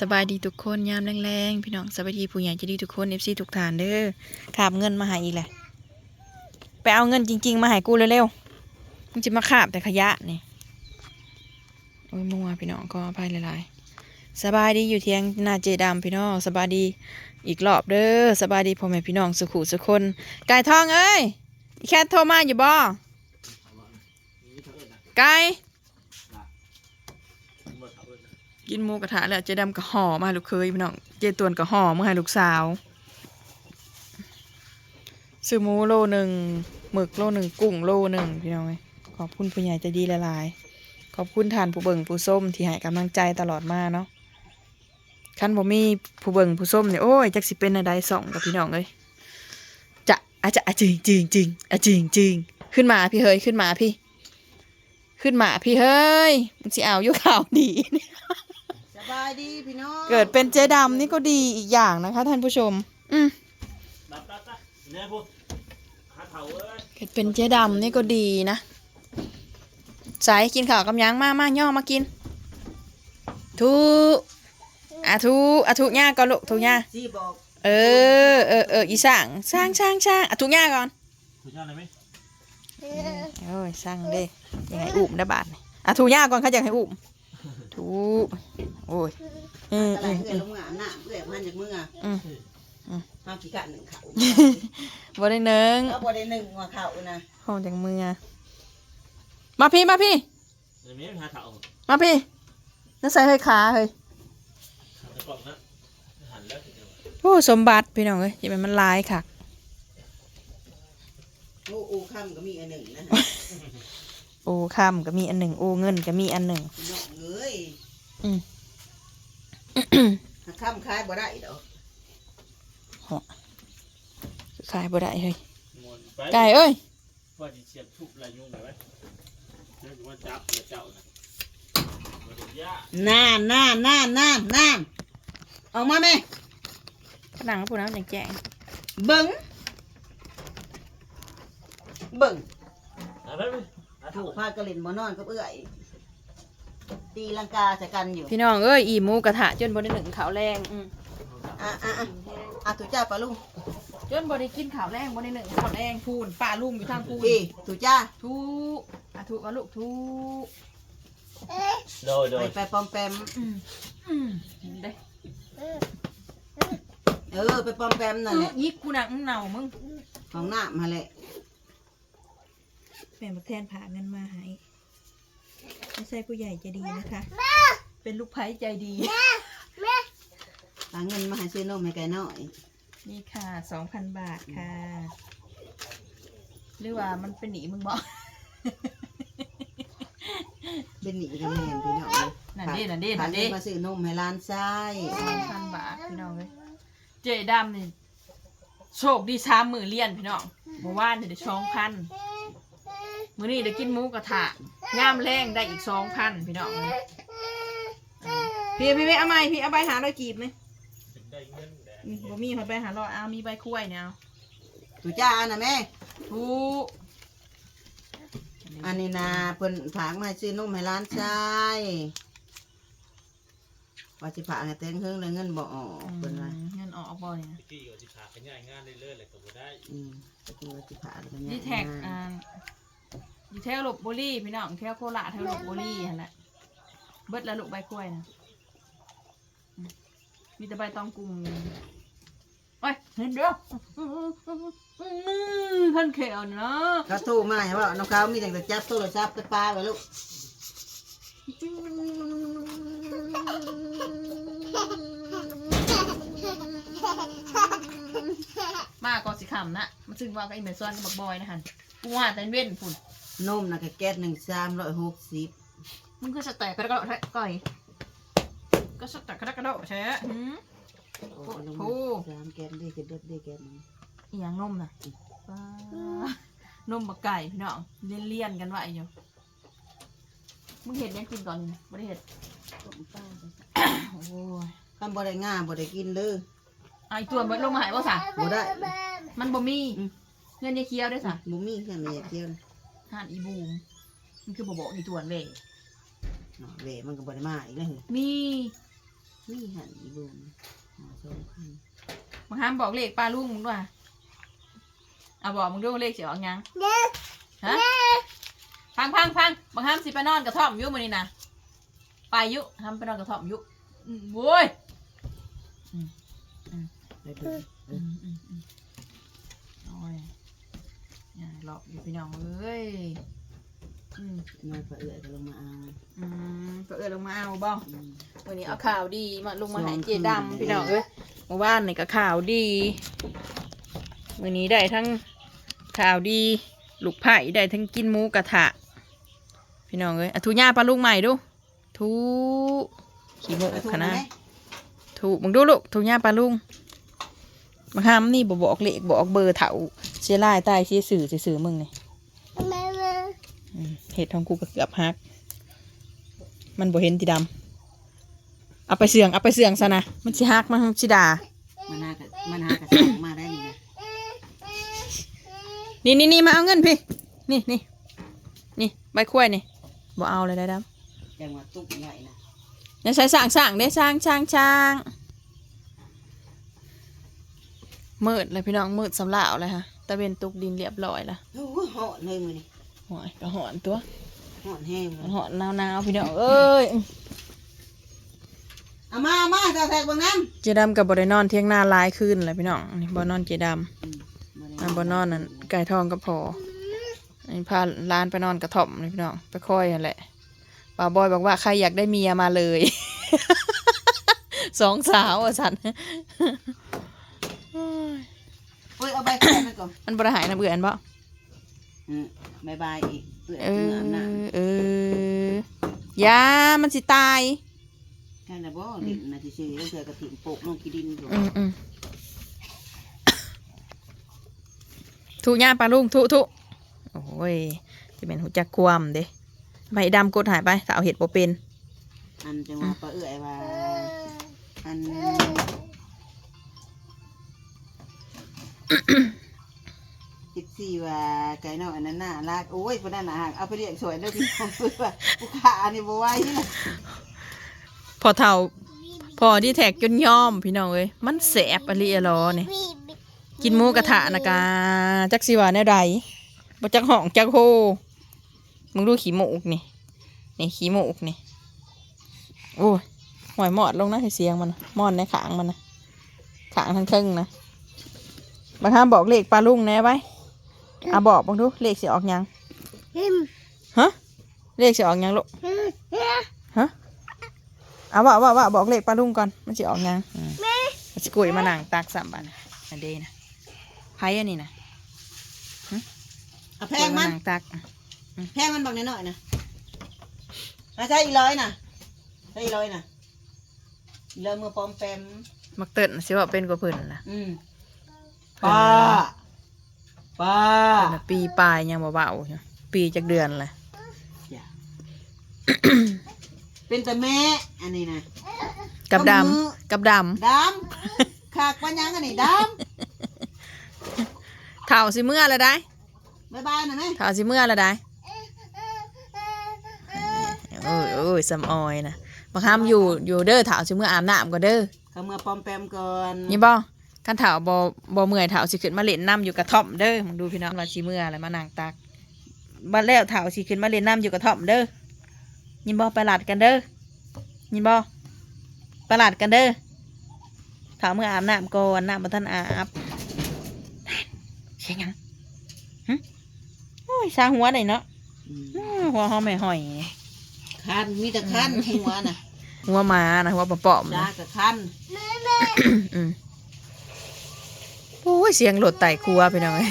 สบายดีทุกคนยามแรงๆ พี่น้องสบายดีผู้ใหญ่จะดีทุกคนเอฟซีทุกฐานเด้อขาบเงินมาหาอีกแหละไปเอาเงินจริง ๆ มาหายกูเร็วๆมันจะมาขาบแต่ขยะนี่โอ้ยมัวพี่น้องก็อภัยหลายๆสบายดีอยู่เทียงนาเจดามพี่น้องสบายดีอีกรอบเด้อสบายดีพ่อแม่พี่น้องสุขุสุขคนไก่ทองเอ้ยแค่โทรมาอยู่บ่ไก่ กินหมูกระทะแล้วเจดำก็ห่อมาลูกเคยพี่น้องเจตวนก็ห่อมาให้ลูกสาวซื้อหมูโลหนึ่งหมึกโลหนึ่งกุ้งโลหนึ่งพี่น้องเอ้ยขอบคุณผู้ใหญ่ใจดีหลาย ขอบคุณทานผู้เบิ่งผู้ส้มที่ให้กำลังใจตลอดมาเนาะคันบ่มีผู้เบิ่งผู้ส้มเนี่ยโอ้ยจักสิเป็นอะไรสองกับพี่น้องเอ้ยจะอาจจะจริงจริงจริงอะจริงจริงขึ้นมาพี่เฮ้ยขึ้นมาพี่ ขึ้นมาพี่เฮ้ยมันสิเอาอยู่ข่าวดีส บายดีพี่น้องเกิดเป็นเจ๊ดำนี่ก็ดีอีกอย่างนะคะ ท่านผู้ชม อืมตับตับตับเนี่ยพวกหาเถาเอ้ยเกิดเป็นเจ๊ดำนี่ก็ดีนะสายกินข้าวกับหยังมามาย่อมากิน ทุอาทุอาทุย่าก่อนลูกทุย่าซี่บอกเออเออเอออีสั่งสร้างสร้างสร้างอาทุย่าก่อนถูกยอดเลยไหมโอ้ยสร้างเด้ยังไงอุ้มได้บาทนี่อาทุย่าก่อนเขาอยากให้อุ้ม ทุโอ้ยอืมอะไรอืมเอื้อลงมาหน้าเอื้อมันจากมืออืม ห้ามขี้กะหนึ่งเขาบ่ได้เนึงเอาบ่ได้หนึ่งหัวเขานะห้องจากมือมาพี่มาพี่ เดี๋ยวนี้หาเถามาพี่นั่นใส่เฮ้ยขาเฮ้ยในกล่องนะหันแล้วถึงจะโอ้สมบัติพี่น้องเอ้ยอย่าเป็นมันลายค่ะโอ้โอ้ค่ำก็มีอันหนึ่งนะโอ้คำก็มีอันหนึ่งโอ้เงินก็มีอันหนึ่งพี่น้องเอ้ย อืมถ้าค่ำคล้ายบ่ได้ดอกขายบ่ได้เฮ้ยมวนไปไก่เอ้ยว่าจะเสียบทุบอะไรยุ่งไหนไหมนั่นว่าจับเดี๋ยวเจ้านะมาดูยาน่านน่านน่านน่านน่านออกมาแม่ผนังพูดน้ำอย่างแจ้งเบิ่งเบิ่งหาไปไหมหาถูเถากพากระเล่นบ่นอนกับเอื้อย ตีลังกาใส่กันอยู่พี่น้องเอ้ยอีหมูกระทะจนบ่ได้หนึ่งขาวแรงอืมอะอะอะอะถูจ้าปลาลุงจนบ่ได้กินขาวแรงบ่ได้หนึ่งขาวแรงพูนป้าลุงอยู่ทางพูนพี่ถูจ้าทุอาทุเอาลูกทุโดยโดไปยไปปอมแปมอืมอืมเด้เออไปปอมแปมนั่นแหละยิกกูหนักมึงเหนามึงของหน้ามาแหละ แม่มาแทนผ่าเงินมาให้ ไม่ใช่ผู้ใหญ่ใจดีนะคะ เป็นลูกไผ่ใจดี หาเงินมาให้ซื้อนมให้แกหน่อย นี่ค่ะสองพันบาทค่ะ หรือว่ามันเป็นหนีมึงบอก เป็นหนีกันแม่นพี่น้องเลยนั่นดินั่นดิ หานั่นเงิดินมาซื้อนมให้ร้านซ้ายสองพันบาทพี่น้องเลยเจดำนี่โชคดีสามมือเลี้ยนพี่น้องเมื่อวานนี่ได้สองพัน มื้อนี้ได้กินหมูกระทะย่ามแรงได้อีกสองพันพี่น้องเลยอ่าพี่พี่พี่เอาไหมพี่เอาใบหาร้อยกีบไหมถึงได้เงินแดงอืมบ่มีหอยใบหาร้อยเอามีใบคุ้ยเนี่ยเอาถูจ้าอันน่ะแม่ถูกอันนี้นะเพิ่นผากมาให้ซื้อนมให้ร้านซ้ายว่าสิผากให้เต็งเฮิงเลยเงินบ่ออกเพิ่นว่าเงินออกบ่เนี่ยที่ก็จะพาขยายงานเรื่อยๆเลยก็บ่ได้อืมก็คือว่าสิผากกันดีแท็กอ่าอยู่ แถวลบบุรีพี่น้องแถวโคราชแถวลบบุรีหั่นแหละเบิดแล้วลูกใบกล้วยนะมีแต่ใบตองกุ้งโอ้ยเห็นเด้อท่านเขียวเนาะเขาโทรมาให้ว่าน้องเขามีแต่จับโทรศัพท์ไปปาไว้ลูกมาก่อนสิขำนะมาซึ่งว่ากับอีเมซอนกับบักบอยนะฮันกูว่าแต่เว้นฝุ่น นมนะก็แก๊สหนึ่งสามร้อยหกสิบมึงก็สแต็กกระโดดก่อย ก็สแต็กกระโดดใช่ไหมหืม โอ้สามแก๊สได้แก๊สเบิดได้แก๊สหนึ่งอีหยังนมน่ะว้านมบักไก่พี่น้องเลี่ยนเลี่ยนๆกันไว้อยู่มึงเห็ดยังกินก่อนนี่นะไม่ได้เห็ดต้มปลาไปโอ้ยคำบ่ได้ง่าบ่ได้กินเลยไอาอีตัวเบิดลงมาหายบ่สะบ่ได้มันบ่มีอืมเงินยายเคียวด้วยสะบ่มีแค่นี้เดียวนะ ห่านอีบูมมันคือบ่บอกอีตัวนั่นเว้ยเนาะเวมันก็บ่ได้มาอีกเลยมีนี่หันอีบุมหอสองพันมาห้ามบอกเลขป้าลุงมึงด้วยเอาบอกมึงดูเลขสิออกยังฮะพังพังพังบางห้ามสิไปนอนกระท่อมอยุมื้อนี้นะไปอยุห้ามไปนอนกระท่อมอยุอืมโว้ย ไปดูอืมอืมอืมโอ้ยอ ย่าหลอกอยู่พี่น้องเอ้ยอืมน้อยพอเอื้อยก็ลงมาเอาอืมเปิดลงมาเอาบ้องอืม วันนี้เอาข่าวดีมาลงมาสองให้เจคืนดำพี่น้องเอ้ยเมื่อวานนี่ก็ข่าวดีวันนี้ได้ทั้งข่าวดีลูกไผ่ได้ทั้งกินหมูกระทะพี่น้องเอ้ยอะทุย่าปลาลูกใหม่ดูทุขี้โมกไปถูกขนาดไหมถูกมึงดูลูกทุย่าปลาลุง มาห้ามนี่บบอกเลขบอกเบอร์เถาเสียลายใต้เสียสื่อเสียสื่อมึงนี่อืมเหตุของกูก็เกือบฮัก มันบ่เห็นตีดำเอาไปเสื่องเอาไปเสื่องซะนะมันสิฮักมันสิด่ามันหากะมันหากระสังมาได้นี่นะนี่นี่นี่มาเอาเงินพี่ นี่นี่นี่ใบกล้วยนี่บ่เอาเลยได้ดำจังหวะตุ๊กใหญ่นะอย่าใช้สร้างสร้างเด้สร้างช่างช่าง มืดเลยพี่น้องมืดสำลาวเลยฮะตะเวนตุกดินเรียบร้อยละโอ้โหหอนเลยมือนี่หอยก็หอนตัวหอนแห้งเลยหอนหนาวๆพี่น้องเอ้ยเอามาเอามาเจ้าแทกเบางน้เจดำกับบได้นอนเที่ยงหน้าหลายคืนเลยพี่น้องอันนี้บ่นอนเจดำำอันบ่นอนนั่นไก่ทองก็พออันนี้พาร้านไปนอนกระท่อมเลยพี่น้องไปคอยนั่นแหละป้าบอยบอกว่าใครอยากได้เมียมาเลยสองสาวอะสัน เอ้ยเอาใบแค่นั้น ก่อนมันบริหายน้ำเบื่ออันบ่อืมบายบายอีกเอื้อยเอเมื่ออาบน้อเออยามันสิตายำแค่นั้นบ่ดินนะที่ซื้อแล้วเธอกระถิ่นโปกลงกีดินอยู่อืมอืมทุย่าปลาลุงทุทุโอ้ยจะเป็นหูจักความเด้ใบดำกดหายไปถ้าเอาเห็ดบ่เป็นอันจังหวะปลาเอื้อยว่าอัน สิบสี่ว่าไก่นอกอันนั้นน่ารักโอ้ยพวกนั้นน่ะหักเอาไปเลี้ยงสวยเด้อพี่น้องเพื่อว่าผู้ขาอันนี้บ่ไหวนะพอเท่าพอที่แท็กจนยอมพี่น้องเอ้ยมันแสบอะลีอะลอนี่กินหมูกระทะนะกาจักสิว่าแนวใดบ่จักห้องจักโฮมึงดูขี้หมูกนี่นี่ขี้หมูกนี่โอ้ยหอยหมอดลงนะให้เสียงมันมอนในขางมันนะขางทั้งเทิงนะบางครั้งบอกเลขปลาลุงแน่ไว้ อะบอกบังดูเลขสิออกหยังฮะเลขสิออกหยังลูกฮะเอาว่าว่าว่าบอกเลขปลาลุงก่อนมันจะออกยังอืมมันจะกุยมานั่งตากสามบาทนะอันเดนะไพ่อันนี้นะเอาแพกุยงมามันนั่งตากแพงมันบักน้อยๆนะมาใช่อีร้อยนะใช่อีร้อยนะอีร้อยมือปลอมแปมมักเติร์นสิว่าเป็นกว่าเพิ่นนะอืมเพิ่นป้าน่ะ ป้าเพิ่นน่ะปีปลายยังบ่เบาอยู่ปีจากเดือนเลยอย่าเป็นแต่แม่อันนี้นะกับดกับมือำกับดดำขากปัญญังอันนี้ดำเท่าสิเมื่อละได้ำบายบายนะแม่เท่าสิเมื่อละได้โอ้ยโอ้ยสำออยนะบางคำอยู่อยู่เด้อเท่าสิเมื่ออาบน้ำก็เด้อเขาเมื่อปลอมแปมก่อนนี่บ่ กันเถาบ่บ่เมื่อยเถาสิขึ้นมาเล่นน้ำอยู่กระท่อมเด้อมึงดูพี่น้องว่าสิเมื่ออะไรมานั่งตักบัดแล้วเถาสิขึ้นมาเล่นน้ำอยู่กระท่อมเด้อยินบ่ไปหลัดกันเด้อยินบ่ไปหลัดกันเด้อเถาเมื่ออาบน้ำก่อนน้ำบ่ทันอาบเสียงหยังหึโอ้ยสร้างหัวได้เนาะอืมอื้อหัวหอมแม่หอย คันมีแต่คันหัวน่ะหัวหมานะหัวปอมๆจ้านะกับคัน อืม โอ้ยเสียงรถไต่ครัวพี่น้องเอ้ย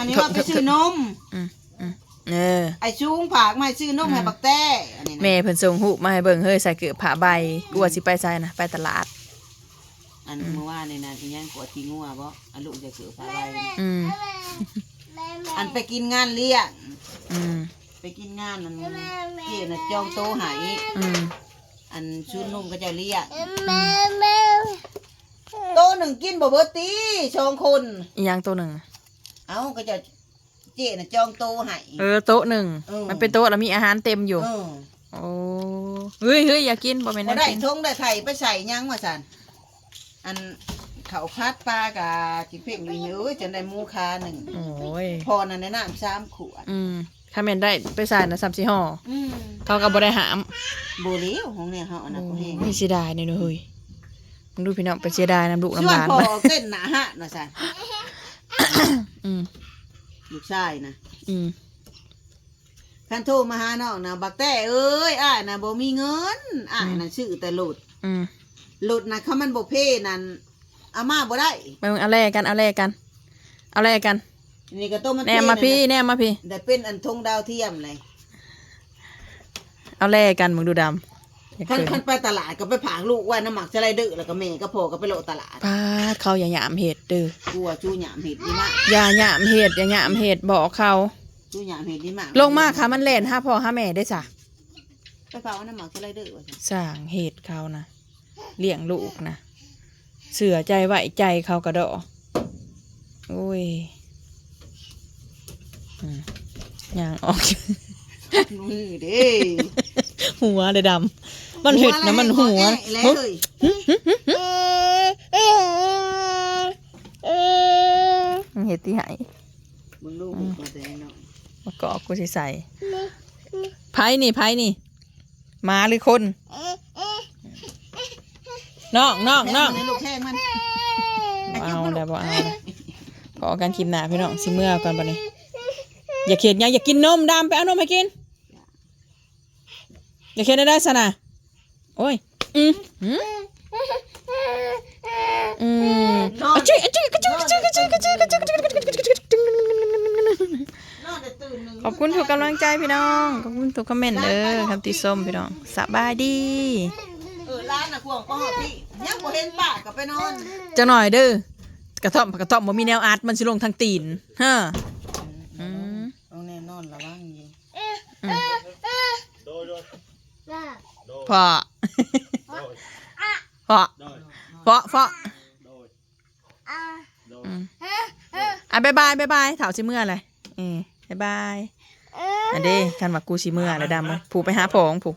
อันนี้ว่าไปซื้อนมอืมอืมเออไอ้ชูงผากมาให้ซื้อนมให้บักแต้อันนี้นะแม่เพิ่นส่งหูปมาให้เบิ่งเฮ้ยใส่เกือบผ้าใบกลัวสิไปใส่นะไปตลาด อันเมื่อวานนี่นะอีหยังกวดขี้งัวบ่อันลูกจะเสือพาไปอืมอันไปกินงานเลี้ยงอืมไปกินงานนั่นเจ๊น่ะจองโต๊ะใหายอืมอันชุดนุ่มก็จะเลี้ยงโต๊ะ หนึ่งกินบ่เบิดตีสองคน อีหยังตัวหนึ่ง เอ้าก็จะเจ๊น่ะจองโต๊ะใหายเออโต๊ะหนึ่ง เออ มันเป็นโต๊ะแล้วมีอาหารเต็มอยู่ เออโอ้เฮ้ยเฮ้ยอยากกินบ่แม่นพอน่าได้กินทงได้ไถ่ไปใส่หยังว่าสันอันเขาพัดปลากะจิเพ่งอยู่เยอะจนได้หมูคาหนึ่งโอ้ย พอนั่นในน้ำสามขวดอืมถ้าแม่นได้ไปใส่นะ3 4ห่ออืมเขาก็บ่ได้หามโบเลี้ยวของเนี่ยเขาอันนั้นก็แห้ง ไม่เสียดายเนี่ยเฮ้ยมึง ดูพี่น้องไปเสียดายน้ำลูกส่น้ำวหนลานพอมาเต้นหนาฮะนะสันอืมลูกชายนะอืมคันโทรมาหาน้องนะบักแต่เอ้ยอ้ายนะบ่มีเงินอ้ายนะชื่อแต่หลุดอืมหลุดนะเขามันบ่เพ่นั่นเอามาบ่ได้ไปมึงเอาแลกันเอาแลกันเอาแลกันนี่ก็ต้มมันแนมมาพี่แนมมาพี่ ได้เป็นอันธงดาวเทียมเลยเอาแลกันมึงดูดำอยาก คันเกินคันไปตลาดก็ไปผางลูกไว่าน้ำหมักจะไรดื้อแล้วก็แม่ก็พอก็ไปโลตลาดพาดเขาอย่าหยามเห็ดเด้อกลัวจูหยามเห็ดดีมากอย่าหยามเห็ดอย่าหยามเห็ดบอกเขา จูหยามเห็ดดีมากลงมาค่ะมันเล่นห้าพ่อห้าแม่ได้จ้ะไปเผาน้ำหมักจะไรดื้อว่าซั่นสร้างเห็ดเขานะเลี้ยงลูกนะเสือใจไหวใจเขากระดอโอ้ยอืมย่างออก มือเด้ หัวเลยดำ มันเห็ดนะมันหัวแอะแล้วเลยมันเห็ดที่ไหนมึงลูกมาแต่น้อยมากอกกูสิใส่ไพ่นี่ไพ่นี่หมาหรือคนน้องน้องแทน้องมันลูกแทงมันบ่เอาได้บ่เอาได้พอกันคลิปหน้าพี่น้องสิเมื่อก่อนบัดนี้อย่าเข็ดหยังอย่ากินนมดำไปเอานมให้กินอย่าเข็ดได้ได้สนะ โอ้ยอืมอืมอืมอะจุยอะจุยกระจุยกระจุยกระจุยกระจุยกระจุยกระจุยกระจุยกระจุยกระจุยนอนแต่ตื่นหนึ่งขอบคุณทุกกำลังใจพี่น้องขอบคุณทุกคอมเมนต์เด้อคำติส้มพี่น้องสบายดีเออร้านน่ะควงป้อพี่ยังบ่เห็นป้าก็ไปนอนจังหน่อยเด้อกระท่อมกระท่อมบ่มีแนวอัดมันสิลงทางตีนฮะอืมเอาแน่นอนระวังอยู่โดยโดยโดยพอโดยพอโดย พอพอโดยโดยอืมอะบายบายบายบายเถาสิเมื่ออะไรอืมบายบายอันเด้คันว่ากูสิเมื่อแล้วดำเลยผูกไปหาผองผูก